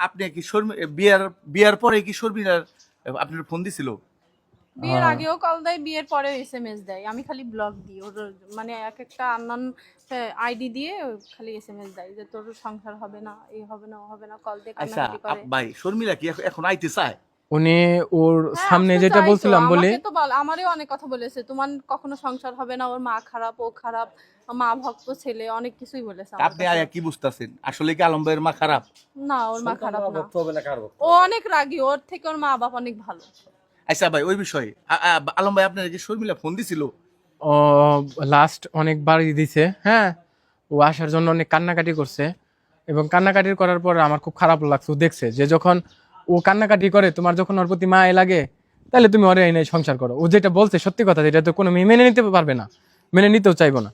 আপনি কি শর্মি বিয়ার বিয়ার পরে কি শর্মিলার আপনার ফোন দিছিল? বিয়ের হ্যাঁ। আগেও কল দেয় বিয়ের পরেও এসএমএস দেয়। আমি খালি ব্লগ দিই। ওর মানে এক একটা আনন আইডি দিয়ে খালি এসএমএস দেয় যে তোর সংসার হবে না এই হবে না ও হবে না কল দিয়ে আচ্ছা ভাই শর্মিলা কি এখন- এখন আইতে চায়? উনি ওর হ্যাঁ, সামনে যেটা বলছিলাম বলে তো বল আমারও অনেক কথা বলেছে। তোমার কখনো সংসার হবে না ওর মা খারাপ ও খারাপ মা ভক্ত ছেলে অনেক কিছুই বলেছে আপনি। আয়া কি বুঝতেছেন? আসলে কি আলম ভাইয়ের মা খারাপ? না ওর মা খারাপ না। ভক্ত হবে না কার ভক্ত ও অনেক রাগী ওর থেকে ওর মা বাপ অনেক ভালো। আচ্ছা ভাই ওই বিষয়ে আলম ভাই আপনার কি শর্মিলা ফোন দিছিল? ও লাস্ট অনেকবার দিছে হ্যাঁ? ও আসার জন্য অনেক কান্নাকাটি করছে। এবং কান্নাকাটি করার পর আমার খুব খারাপ লাগছে দেখছে যে যখন ও কান্নাকাটি করে তোমার যখন ওর প্রতি মায় লাগে তাহলে তুমি ওরে এনে সংসার করো। ও যেটা বলছে সত্যি কথা যেটা তো কোনো মেয়ে মেনে নিতে পারবে না মেনে নিতেও চাইব না।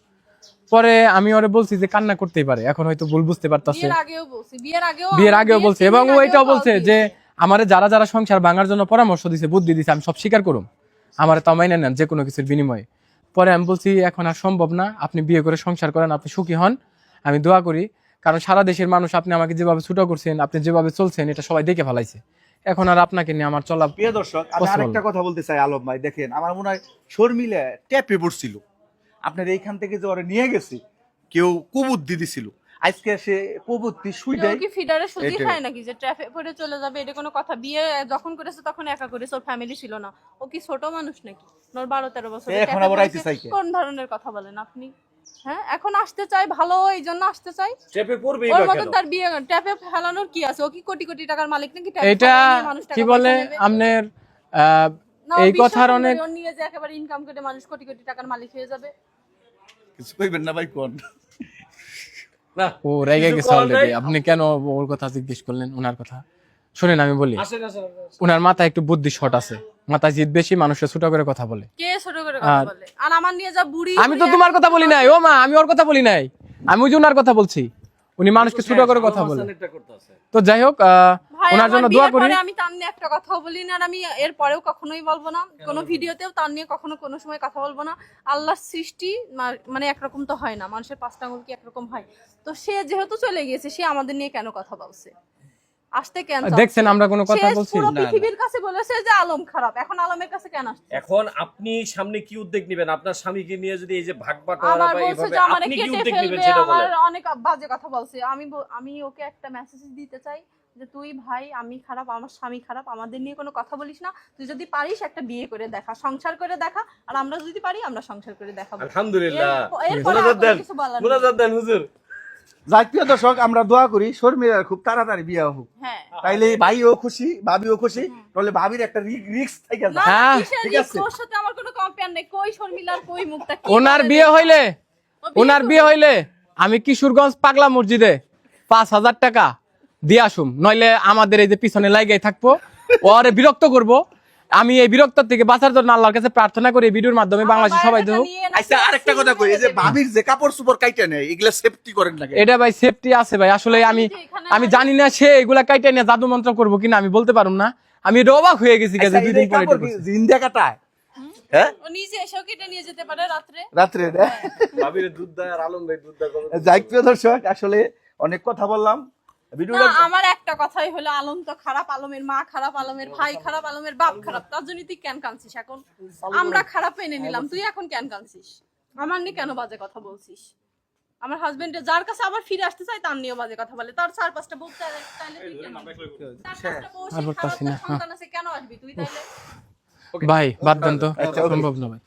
পরে আমি ওরে বলছি যে কান্না করতেই পারে এখন হয়তো ভুল বুঝতে পারতাছে। বিয়ের আগেও বলছি এবং ও এটাও বলছে যে। আমারে যারা যারা সংসার ভাঙার জন্য পরামর্শ দিছে বুদ্ধি দিছে আমি সব স্বীকার করুম। আমার তা মাইনে নেন যে কোনো কিছুর বিনিময়ে। পরে আমি বলছি এখন আর সম্ভব না আপনি বিয়ে করে সংসার করেন আপনি সুখী হন। আমি দোয়া করি কারণ সারা দেশের মানুষ আপনি আমাকে যেভাবে ছুটো করছেন আপনি যেভাবে চলছেন এটা সবাই দেখে ফেলাইছে। এখন আর আপনাকে নিয়ে আমার চলা প্রিয় দর্শক আমি আরেকটা কথা বলতে চাই আলম ভাই। দেখেন আমার মনে হয় শর্মিলা ট্যাপে পড়ছিল। আপনার এইখান থেকে যে ওরা নিয়ে গেছে কেউ কুবুদ্ধি দিছিল। আজকে সে শুই দেয় কি ফিডারে সুজি খায় নাকি? যে ট্রাফিক পরে চলে যাবে এটা কোনো কথা? বিয়ে যখন করেছে তখন একা করেছে ওর ফ্যামিলি ছিল না। ও কি ছোট মানুষ নাকি? ওর বারো তেরো বছর এখন আবার আইতে চাই কোন ধরনের কথা বলেন আপনি? হ্যাঁ এখন আসতে চাই ভালো এই জন্য আসতে চাই। চেপে পড়বেই ওর তার বিয়ে ট্যাপে ফেলানোর কি আছে? ও কি কোটি কোটি টাকার মালিক নাকি? ট্যাপে এটা কি বলে? এই কথার অনেক নিয়ে যে একেবারে ইনকাম করে মানুষ কোটি কোটি টাকার মালিক হয়ে যাবে। কিছু কইবেন না ভাই কোন? না ও রেগে গেছে অলরেডি আপনি কেন ওর কথা জিজ্ঞেস করলেন? ওনার কথা। শুনেন আমি বলি। আসেন আসেন আসেন। ওনার মাথায় একটু বুদ্ধি শট আছে। মাথায় জিদ বেশি মানুষের ছোট করে কথা বলে। কে ছোট করে কথা বলে? আর আমার নিয়ে যা বুড়ি আমি তো তোমার কথা বলি নাই ও মা আমি ওর কথা বলি নাই। আমি ওই ওনার কথা বলছি। উনি মানুষকে ছোট করে কথা বলে। তো যাই হোক ওনার জন্য দোয়া করি। আমি তার নিয়ে একটা কথাও বলি না আর আমি এর পরেও কখনোই বলব না। কোনো ভিডিওতেও তার নিয়ে কখনো কোনো সময় কথা বলব না। আল্লাহর সৃষ্টি মানে একরকম তো হয় না মানুষের পাঁচটা আঙুল কি একরকম হয়? তো সে যেহেতু চলে গিয়েছে সে আমাদের নিয়ে কেন কথা বলছে? আসতে কেন দেখছেন আমরা কোনো কথা বলছি? না। পৃথিবীর কাছে বলেছে যে আলম খারাপ। এখন আলমের কাছে কেন আসছে? এখন আপনি সামনে কি উদ্যোগ নেবেন? আপনার স্বামীকে নিয়ে যদি এই যে ভাগ বাটোয়ারা আবার বা এইভাবে আপনি কি উদ্যোগ নেবেন সেটা বলেন। অনেক বাজে কথা বলছে। আমি আমি ওকে একটা মেসেজ দিতে চাই যে তুই ভাই আমি খারাপ আমার স্বামী খারাপ আমাদের নিয়ে কোনো কথা বলিস না। তুই যদি পারিস একটা বিয়ে করে দেখা সংসার করে দেখা। আর আমরা যদি পারি আমরা সংসার করে দেখাবো। আলহামদুলিল্লাহ। কিছু বলার হুজুর। প্রিয় দর্শক আমরা দোয়া করি শর্মিলার খুব তাড়াতাড়ি বিয়া হোক। হ্যাঁ। তাইলে ভাইও খুশি ভাবিও খুশি তাহলে ভাবির একটা রিক্স থেকে না, যায় হ্যাঁ, ঠিক আছে। ওর সাথে আমার কোনো কম্পেয়ার নেই। কই শর্মিলার কই মুখটা কি ওনার বিয়ে হইলে ওনার বিয়ে হইলে আমি কিশোরগঞ্জ পাগলা মসজিদে পাঁচ হাজার টাকা দিয়ে আসুম। নইলে আমাদের এই যে পিছনে লাইগাই থাকব ওরে বিরক্ত করব আমি এই বিরক্ত থেকে বাঁচার জন্য আল্লাহর কাছে প্রার্থনা করি এই ভিডিওর মাধ্যমে বাংলাদেশের সবাই নাকি আচ্ছা আরেকটা কথা কই এই যে ভাবির যে কাপড় চোপড় কাইটা নেয় এগুলা সেফটি করেন না এটা ভাই সেফটি আছে ভাই আসলে আমি আমি জানি না সে এগুলা কাইটা নিয়ে জাদু মন্ত্র করব কিনা আমি বলতে পারুম না। আমি অবাক হয়ে গেছি আচ্ছা, গেছে দুই দিন পরে জিন্দা কাটায়? হ্যাঁ? ও নিজে এসেও কেটে নিয়ে যেতে পারে রাত্রে। রাত্রে দেয়? ভাবির দুধ দেয় আর আলম ভাই দুধ দেয় যাই প্রিয় দর্শক আসলে অনেক কথা বললাম। ভিডিওটা আমার একটা কথাই হলো আলম তো খারাপ আলমের মা খারাপ আলমের ভাই খারাপ আলমের বাপ খারাপ। তার জন্য তুই কেন কাঁদছিস এখন? আমরা খারাপ এনে নিলাম তুই এখন কেন কাঁদছিস? আমার নিয়ে কেন বাজে কথা বলছিস? আমার হাজবেন্ড যার কাছে আবার ফিরে আসতে চাই তার নিয়েও বাজে কথা বলে। তার চার পাঁচটা বউ তাহলে তুই কেন? পাঁচটা বউ, সে খারাপ, সন্তান আছে, কেন আসবি তুই তাইলে? ভাই বাদ দেন তো। সম্ভব না ভাই।